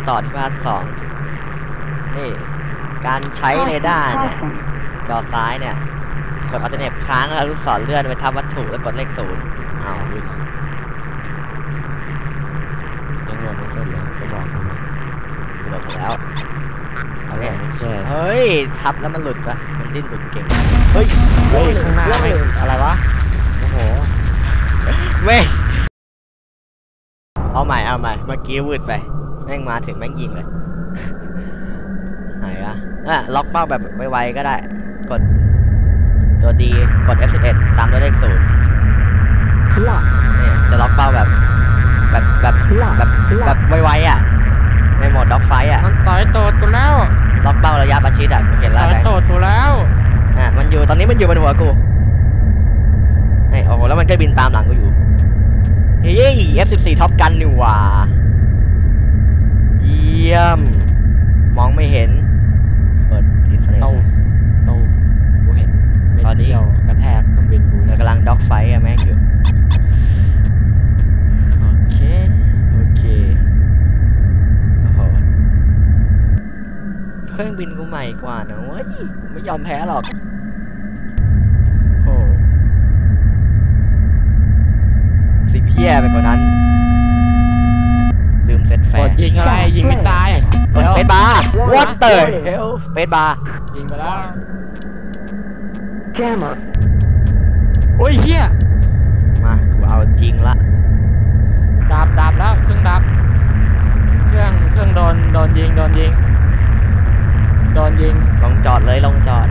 มาต่อที่พาร์ทสองนี่ การใช้เรดาร์เนี่ยจอซ้ายเนี่ย กดอัลเทอร์เนทค้างแล้วลูกศรเลื่อนไปทับวัตถุแล้วกดเลขศูนย์เอายังโหลดไม่เสร็จเลยจะบอกมันไหมโหลดแล้วโอเคไม่ใช่เฮ้ย ทับแล้วมันหลุดปะมันดิ้นหลุดเก่งเฮ้ยเฮ้ยข้างหน้าไม่อะไรวะโอ้โหเว้ยเอาใหม่เอาใหม่เมื่อกี้วืดไปแม่งมาถึงแม่งยิงเลย ไหนอะอะล็อกเป้าแบบไวๆก็ได้ กดตัวดีกด F11 ตามด้วยเลขศูนย์ Lock. เนี่ยจะล็อกเป้าแบบ แบบแบบแบบแบบไวๆอะในโหมดด็อกไฟอะ มันสอยโตดตัวแล้วล็อกเป้าระยะประชิดอะกูเห็นสแล้วอยไงโตดตัวแล้วอะมันอยู่ตอนนี้มันอยู่บนหัวกูไอ้ยโอ้โหแล้วมันก็บินตามหลังกูอยู่เฮ้ย F14 ท็อปกันนี่หว่าเยี่ยม มองไม่เห็น เปิดอินฟลตูมตูมกูเห็นเม็ดตอนนี้ เดียวกระแทกเครื่องบินกูเราเนี่ยกำลังด็อกไฟอะแม่งอยู่ โอเค โอเค โอ้โห เครื่องบินกูใหม่กว่านะเว้ยกูไม่ยอมแพ้หรอก โอ้สิ่งเพี้ยไปกว่านั้นลืม เซตแฟกดร์ยิงอะไรยิงมิสไซล์กดแล้วเฟสบาร์ what the hell เฟสบาร์ยิงไปแล้ว Jammer. โอ้ยเฮียมากูเอาจริงละดับดับแล้วเครื่องดับ เครื่องเครื่องโดนโดนยิงโดนยิงโดนยิงลงจอดเลยลงจอด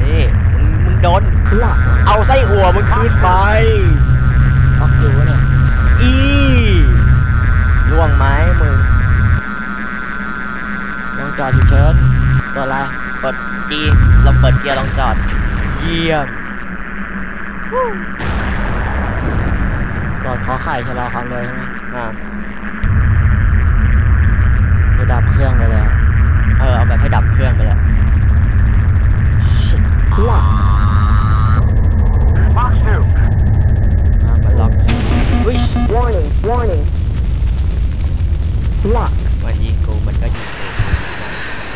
นี่มึงมึงโดน Lock. เอาไส้อั่วมึงคืนไปล็อกอยู่วะเนี่ยอี ล่วงไหมมึงลงจอดฉุกเฉินตัวอะไรกดจีเราเปิดเกียร์ลงจอด เยี่ยมกดขอไข่ชะลอความเร็วใช่ไหมอ่าไปดับเครื่องไปแล้วเออเอาแบบให้ดับเครื่องไปเลย Lock. อ่ามันล็อกไหมอุ้ย Warning. Warning. Lock. มันยิงกูมันก็ยิงกู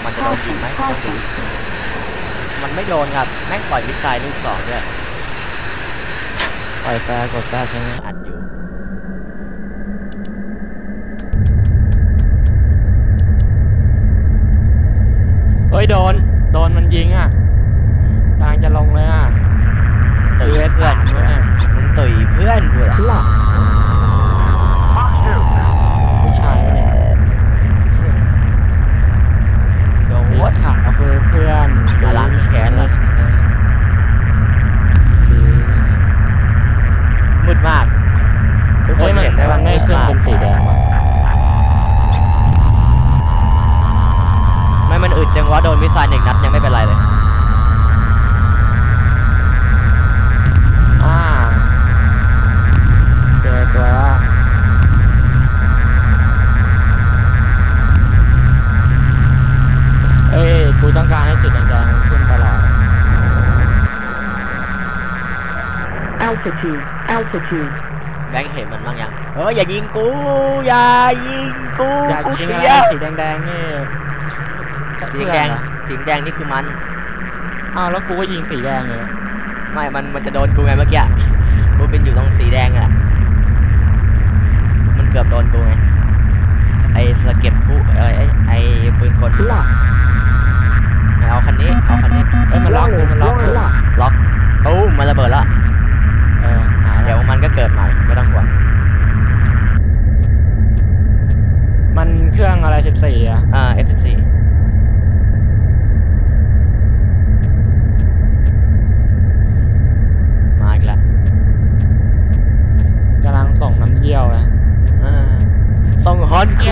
มันจะโดนยิงไหมต้องดูมันไม่โดนครับ แม่งปล่อยมิสไซล์ลูกสองด้วยปล่อยแฟร์กดแซดใช่ไหมอัดอยู่เฮ้ยโดน โดนมันยิงอะกำลังจะลงเลยอะตุ๋ยเอสเพื่อสานมด้วยเนี่ยมึงตุ๋ยเพื่อนกูเหรอ อเพื่อนมาล้างแค้นแล้วสีมืดมากทุกคเฮ้ยนมันเห็นได้ว่ามันไม่ขึ้นากเป็นสีแดงวะไม่มันอึดจังวะโดนมิสไซล์หนึ่งนัดยังไม่เป็นไรเลย Altitude. Altitude. แบงค์เห็นมันบ้างยังเอออย่ายิงกูอย่ายิงกูอยากกูยิงเสีอะไรยสีแดงๆนี่จะสีเพื่แดอนงเหรอสีแดงนี่คือมัน อ้าวแล้วกูก็ยิงสีแดงเลยไม่ มัน มันจะโดนกูไงเมื่อกี้อะกูเป็นอยู่ตรงสีแดงอะมันเกือบโดนกูไง ไอ้สะเก็ตผู้ไอ้ไอ้ไอ้ปืนกล Lock. ไม่เอาคันนี้ เอาคันนี้ เอ้ยมันล็อกกูมันล็อกกู Lock. ล็อกตู้มมันระเบิดละเออหา เดี๋แล้ยววมันก็เกิดใหม่ไม่ต้องห่วงมันเครื่องอะไรสิบสี่อะอ่า F14 มาอีกแล้วกำลังส่งน้ำเยี่ยวนะอ่าส่งฮอนเ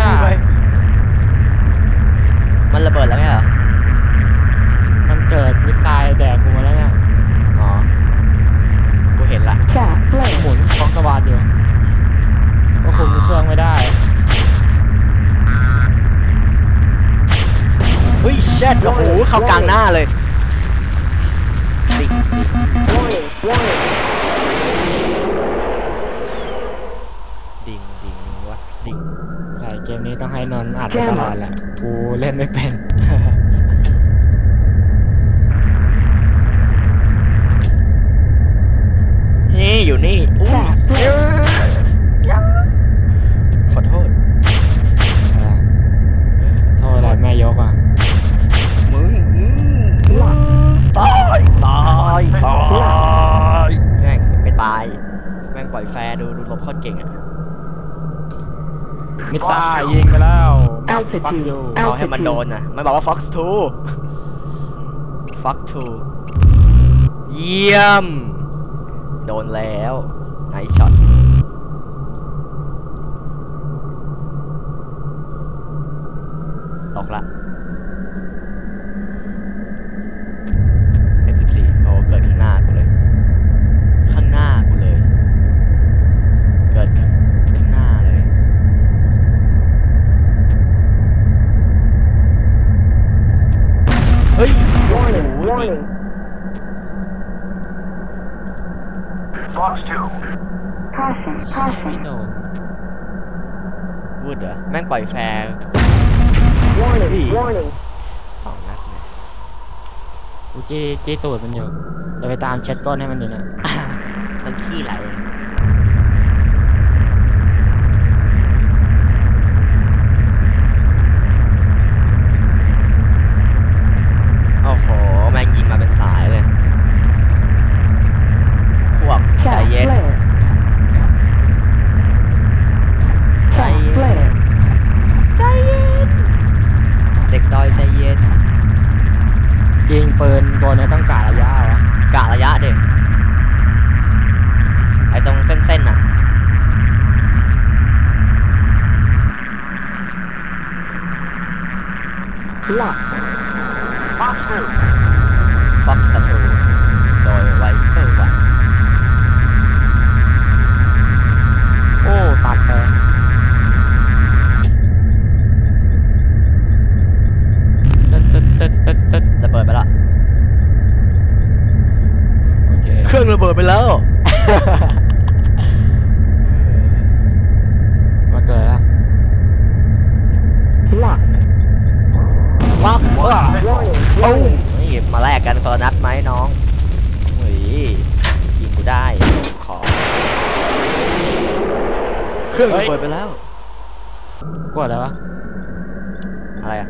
ดิใช่เกมนี้ต้องให้นอนอัดไปตลอดแหละกูเล่นไม่เป็นนี่อยู่นี่อู้ ฟักยูเอาให้มันโดนนะมันบอกว่า Fox 2 Fox 2เยี่ยม โดนแล้วไหนช็อตตกละ response to caution caution โดนวูดเหแม่งปล่อยแฟร์ warning warning สองนัดเยกูเจเจตูดมันอยู่จะไปตามเช็ดต้นให้มันอยู่เนี่ยมันขี้ไหล ตัวเนี่ยต้งแต่ิดไปแล้วมาเจอแล้วบ้าลักว้าโอ้นี่มาแลกกันคนละนัดไหมน้องเฮ้ยยิงกูได้ขอเครื่องเปิดไปแล้วกดอะไรวะอะไรอะ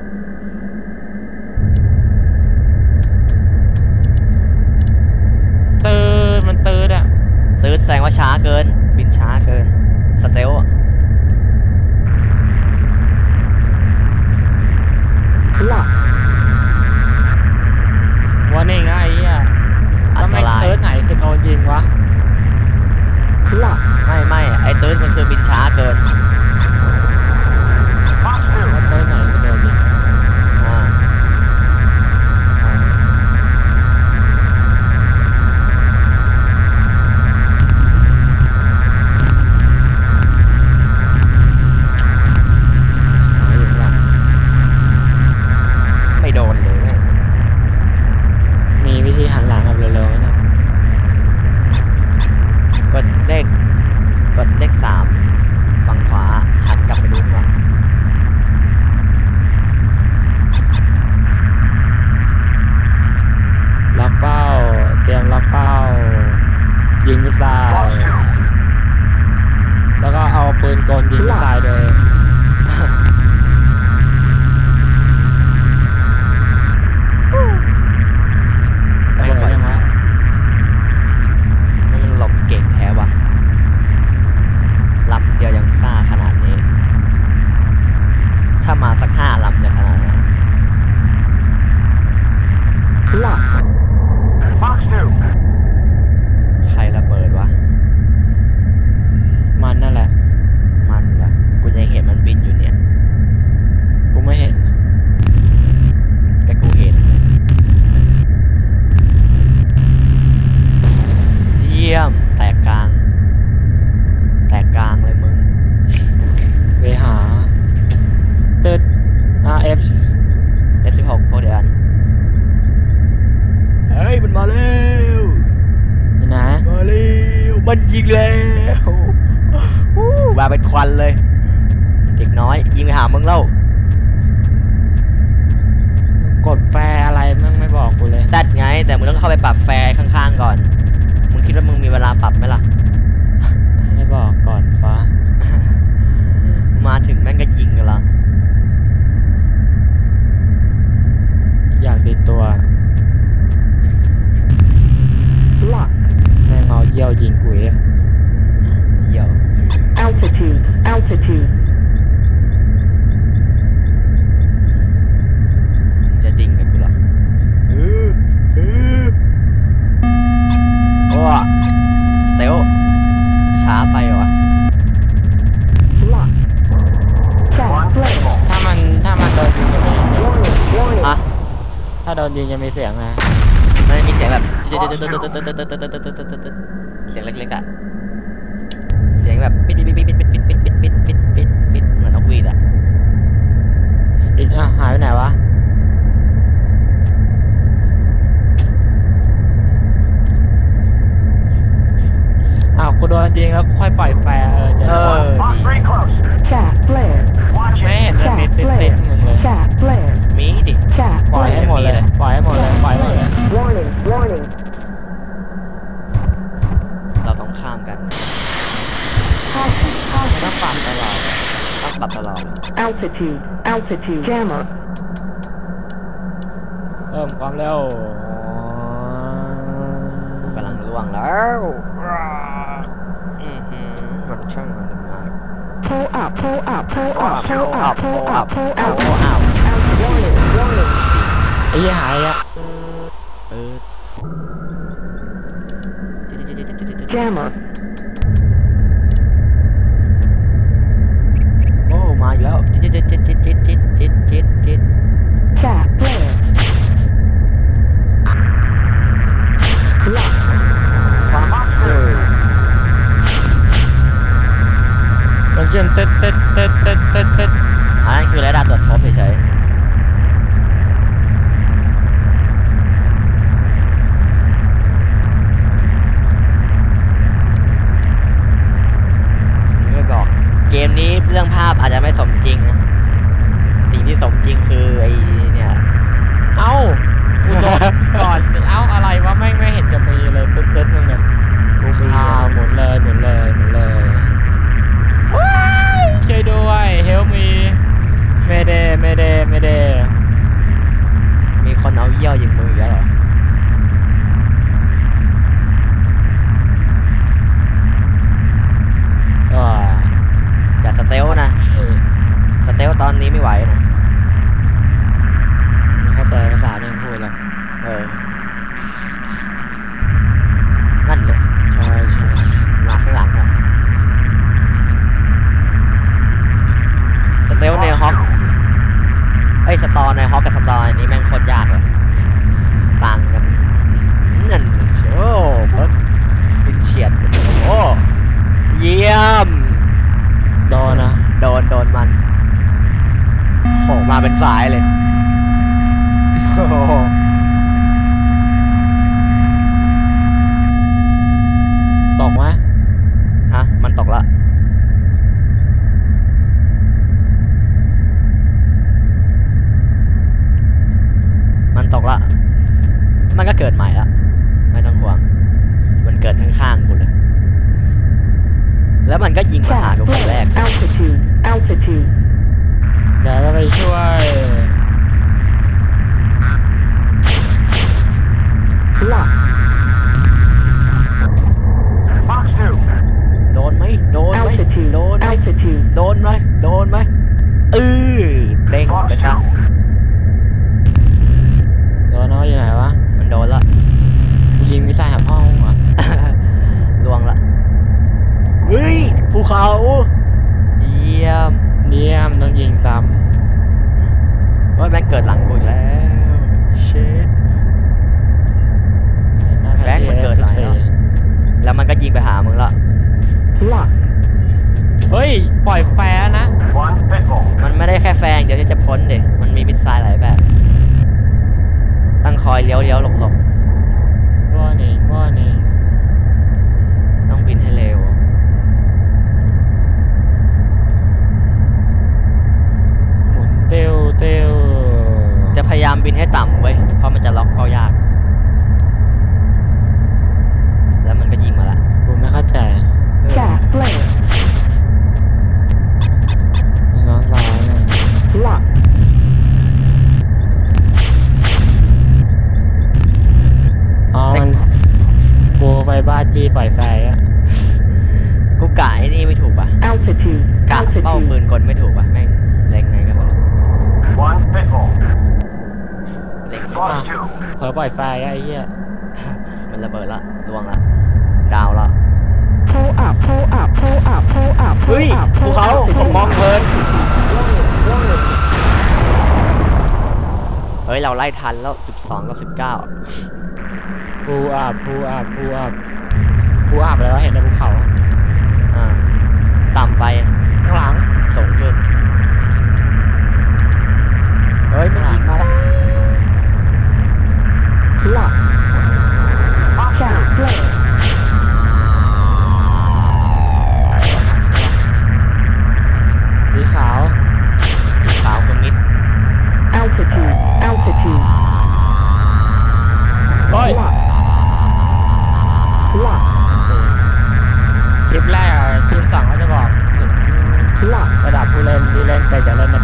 เวลาปรับไหมล่ะ นยิงจะมีเสียงนะมันมีเสียงแบบเสียงเล็กๆอะเสียงแบบปิดปิดปิดปิดปิดปิดปิดปิดปิดปิดปิดปิดเหมือนนกหวีดอะอีกอะหายไปไหนวะอ้าวกูโดนยิงแล้วกูค่อยปล่อยแฟร์เออจะเออ Fox ดี3 close. Cat flare. Watch ไม่ it. เห็นเลยมี Cat ติดติด flare. มึงเลย Cat flare. มีดิ Altitude. Altitude. Jammer. เพิ่มความเร็ว กำลังล่วงแล้วอือหือมันช่างมันมาก Pull up. Pull up. Pull up. Pull Pull up, up. Pull pull up. up, Pull pull out. out. Out. Warning. Warning. ไอ้ยี่หายอ่ะ เออ Jammer. คือระดับตรวจพบเฉยๆถึงไม่บอกเกมนี้เรื่องภาพอาจจะไม่สมจริงนะ สิ่งที่สมจริงคือไอ้เนี่ย เอ้ากูโดนก่อน เอ้าอะไรวะไม่ไม่เห็นจะมีเลยเต็ดเต็ดมึงเนี่ยกูมีอ่าหมุนเลยหมุนเลยหมุนเลยว้ายช่วยด้วย เฮลมี ไม่ได้ไม่ได้ไม่ได้ มีคนเอาเยี่ยวยิงมืออีกแล้วหรอจัดสเตลนะสเตลตอนนี้ไม่ไหวนะไม่เข้าใจภาษาที่ยพูดแล้วเออ นั่นเลย ใช่ใช่ มาข้างหลังอะสเตลในฮอกไอ้ยสตอ ในฮอกกับสตอในนี้แม่งโคตรยากเลยต่างกันอืมนั่นโอ้เพิ่งบินเฉียดโอ้เยี่ยม โดนนะ โดน โดนมันโผล่มาเป็นสายเลยโอ้ bốn thôi. อยเลี้ยวเลี้ยวหลบหลบ ปล่อยไฟไอ้เหี้ยมันระเบิดละลวงละดาวละเฮ้ยภูเขาผมมองเพลินเฮ้ย เราไล่ทันแล้ว 12กับ19ภูอับภูอับภูอับภูอับแล้วเห็นในภูเขาอ่าต่ำไปข้างหลังสูงขึ้นเฮ้ยมันลัง 带来了那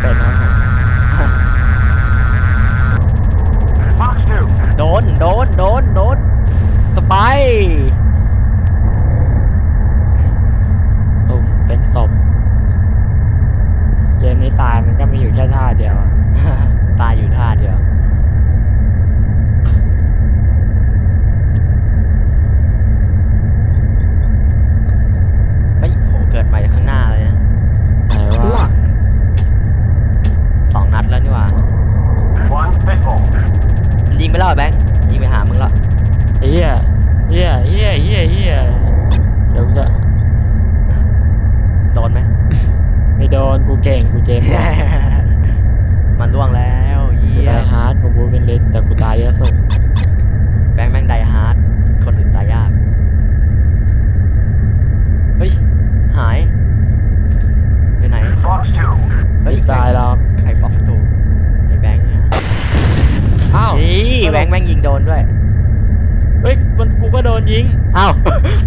ยิง เอ้า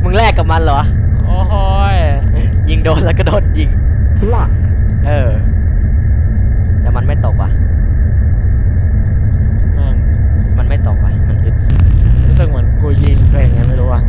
มึงแลกกับมันเหรอ โอ้โหยยิงโดนแล้วก็โดนยิง เออ แต่มันไม่ตกว่ะมันไม่ตกว่ะ มันอึด รู้สึกเหมือนกูยิงแปลงไงไม่รู้อะ